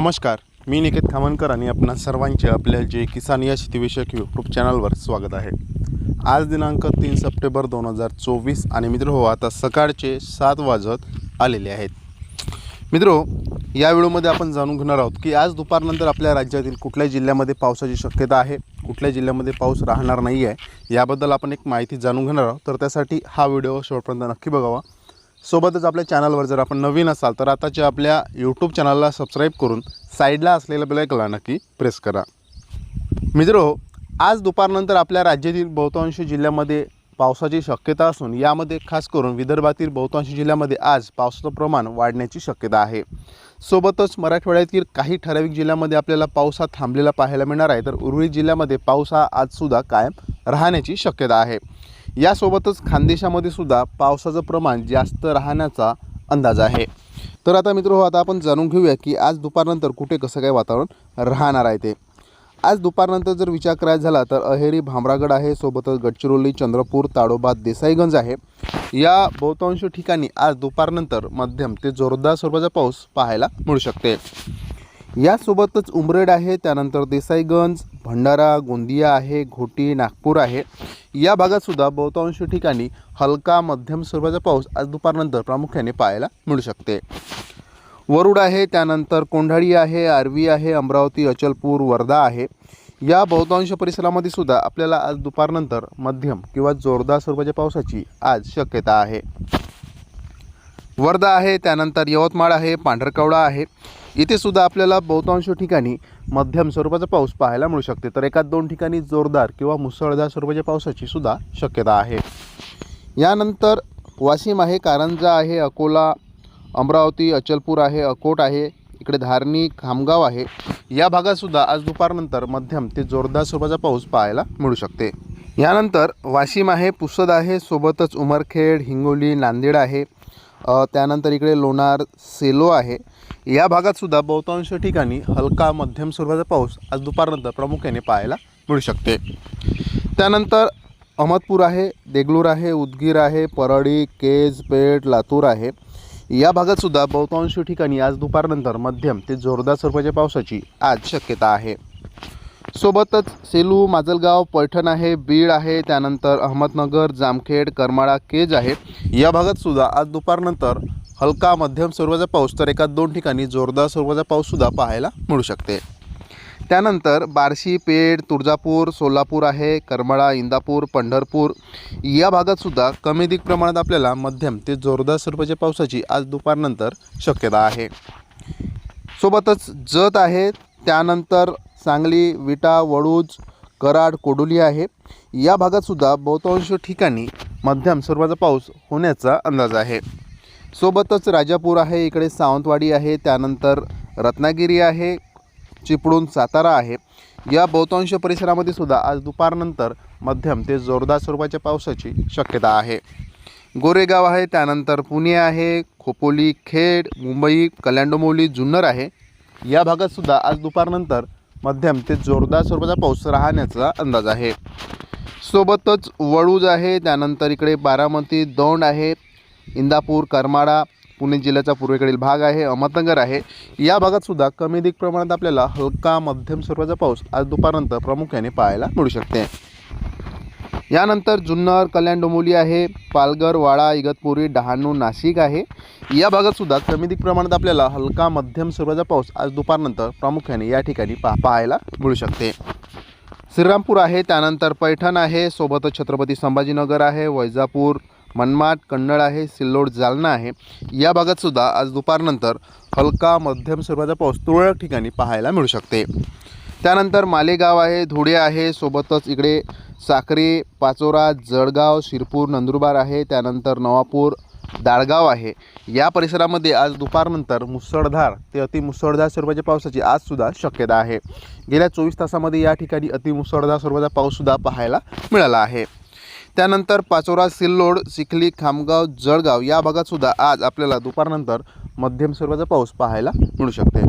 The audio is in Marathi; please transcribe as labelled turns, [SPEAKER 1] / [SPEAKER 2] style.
[SPEAKER 1] नमस्कार मी निकेत खामनकर आणि आपणा सर्वांचे आपल्या जे किसान या शेतीविषयक यूट्यूब चॅनलवर स्वागत आहे. आज दिनांक तीन सप्टेंबर दोन हजार चोवीस आणि मित्र हो आता सकाळचे सात वाजत आलेले आहेत. मित्रो या व्हिडिओमध्ये आपण जाणून घेणार आहोत की आज दुपारनंतर आपल्या राज्यातील कुठल्या जिल्ह्यामध्ये पावसाची शक्यता आहे कुठल्या जिल्ह्यामध्ये पाऊस राहणार नाही आहे याबद्दल आपण एक माहिती जाणून घेणार आहोत. तर त्यासाठी हा व्हिडिओ शेवटपर्यंत नक्की बघावा. सोबतच आपल्या चॅनलवर जर आपण नवीन असाल तर आताच्या आपल्या यूट्यूब चॅनलला सबस्क्राईब करून साईडला असलेल्या बेलायकला नक्की प्रेस करा. मित्रो आज दुपारनंतर आपल्या राज्यातील बहुतांश जिल्ह्यामध्ये पावसाची शक्यता असून यामध्ये खास करून विदर्भातील बहुतांश जिल्ह्यामध्ये आज पावसाचं प्रमाण वाढण्याची शक्यता आहे. सोबतच मराठवाड्यातील काही ठराविक जिल्ह्यामध्ये आपल्याला पाऊस हा थांबलेला पाहायला मिळणार आहे तर उर्वरित जिल्ह्यामध्ये पाऊस हा आजसुद्धा कायम राहण्याची शक्यता आहे. यासोबतच खानदेशामध्ये सुद्धा पावसाचं प्रमाण जास्त राहण्याचा अंदाज आहे. तर आता मित्र हो आता आपण जाणून घेऊया की आज दुपारनंतर कुठे कसं काय वातावरण राहणार आहे ते. आज दुपारनंतर जर विचार करायचा झाला तर अहेरी भामरागड आहे सोबतच गडचिरोली चंद्रपूर ताडोबा देसाईगंज आहे. या बहुतांश ठिकाणी आज दुपारनंतर मध्यम ते जोरदार स्वरूपाचा पाऊस पाहायला मिळू शकते. यासोबतच उमरेड आहे त्यानंतर देसाईगंज भंडारा गोंदिया आहे घोटी नागपूर आहे. या भागातसुद्धा बहुतांश ठिकाणी हलका मध्यम स्वरूपाचा पाऊस आज दुपारनंतर प्रामुख्याने पाहायला मिळू शकते. वरुड आहे त्यानंतर कोंढाळी आहे आर्वी आहे अमरावती अचलपूर वर्धा आहे. या बहुतांश परिसरामध्ये सुद्धा आपल्याला आज दुपारनंतर मध्यम किंवा जोरदार स्वरूपाच्या पावसाची आज शक्यता आहे. वर्धा आहे त्यानंतर यवतमाळ आहे पांढरकवडा आहे. इथे सुद्धा आपल्याला बहुतांश ठिकाणी मध्यम स्वरूपाचा पाऊस पाहायला मिळू शकते. तर एकाच दोन ठिकाणी जोरदार किंवा मुसळधार स्वरूपाच्या पावसाची सुद्धा शक्यता आहे. यानंतर वाशिम आहे कारंजा आहे अकोला अमरावती अचलपूर आहे अकोट आहे इकडे धारणी खामगाव आहे. या भागातसुद्धा आज दुपारनंतर मध्यम ते जोरदार स्वरूपाचा पाऊस पाहायला मिळू शकते. यानंतर वाशिम आहे पुसद आहे सोबतच उमरखेड हिंगोली नांदेड आहे. त्यानंतर इकडे लोणार सेलो आहे. या भागातसुद्धा बहुतांश ठिकाणी हलका मध्यम स्वरूपाचा पाऊस आज दुपारनंतर प्रामुख्याने पाहायला मिळू शकते. त्यानंतर अहमदपूर आहे देगलूर आहे उदगीर आहे परळी केज पेठ लातूर आहे. या भागातसुद्धा बहुतांश ठिकाणी आज दुपारनंतर मध्यम ते जोरदार स्वरूपाच्या पावसाची आज शक्यता आहे. सोबतच सेलू माजलगाव पैठण आहे बीड आहे त्यानंतर अहमदनगर जामखेड करमाळा केज आहे. या भागातसुद्धा आज दुपारनंतर हलका मध्यम स्वरूपाचा पाऊस तर एका दोन ठिकाणी जोरदार स्वरूपाचा पाऊससुद्धा पाहायला मिळू शकते. त्यानंतर बार्शी पेठ तुळजापूर सोलापूर आहे करमाळा इंदापूर पंढरपूर या भागातसुद्धा कमी अधिक प्रमाणात आपल्याला मध्यम ते जोरदार स्वरूपाच्या पावसाची आज दुपारनंतर शक्यता आहे. सोबतच जत आहे त्यानंतर सांगली विटा वडूज कराड कोडोली आहे. या भागातसुद्धा बहुतांश ठिकाणी मध्यम स्वरूपाचा पाऊस होण्याचा अंदाज आहे. सोबतच राजापूर आहे इकडे सावंतवाडी आहे त्यानंतर रत्नागिरी आहे चिपळूण सातारा आहे. या बहुतांश परिसरामध्ये सुद्धा आज दुपारनंतर मध्यम ते जोरदार स्वरूपाच्या पावसाची शक्यता आहे. गोरेगाव आहे त्यानंतर पुणे आहे खोपोली खेड मुंबई कल्याणडोंबिवली जुन्नर आहे. या भागातसुद्धा आज दुपारनंतर मध्यम ते जोरदार स्वरूपाचा पाऊस राहण्याचा अंदाज आहे. सोबतच वळूज आहे त्यानंतर इकडे बारामती दौंड आहे इंदापूर करमाळा पुणे जिल्ह्याचा पूर्वेकडील भाग आहे अहमदनगर आहे. या भागातसुद्धा कमी अधिक प्रमाणात आपल्याला हलका मध्यम स्वरूपाचा पाऊस आज दुपारनंतर प्रामुख्याने पाहायला मिळू शकते. यानंतर जुन्नर कल्याण डोंबोली आहे पालघर वाडा इगतपुरी डहाणू नाशिक आहे. या भागातसुद्धा कमीधिक प्रमाणात आपल्याला हलका मध्यम स्वरूपाचा पाऊस आज दुपारनंतर प्रामुख्याने या ठिकाणी पा पाहायला मिळू शकते. श्रीरामपूर आहे त्यानंतर पैठण आहे सोबतच छत्रपती संभाजीनगर आहे वैजापूर मनमाड कन्नड आहे सिल्लोड जालना आहे. या भागातसुद्धा आज दुपारनंतर हलका मध्यम स्वरूपाचा पाऊस तुरळक ठिकाणी पाहायला मिळू शकते. त्यानंतर मालेगाव आहे धुळे आहे सोबतच इकडे साखरे पाचोरा जळगाव शिरपूर नंदुरबार आहे त्यानंतर नवापूर दाळगाव आहे. या परिसरामध्ये आज दुपारनंतर मुसळधार ते अतिमुसळधार स्वरूपाच्या पावसाची आजसुद्धा शक्यता आहे. गेल्या चोवीस तासामध्ये या ठिकाणी अतिमुसळधार स्वरूपाचा पाऊससुद्धा पाहायला मिळाला आहे. त्यानंतर पाचोरा सिल्लोड चिखली खामगाव जळगाव या भागातसुद्धा आज आपल्याला दुपारनंतर मध्यम स्वरूपाचा पाऊस पाहायला मिळू शकते.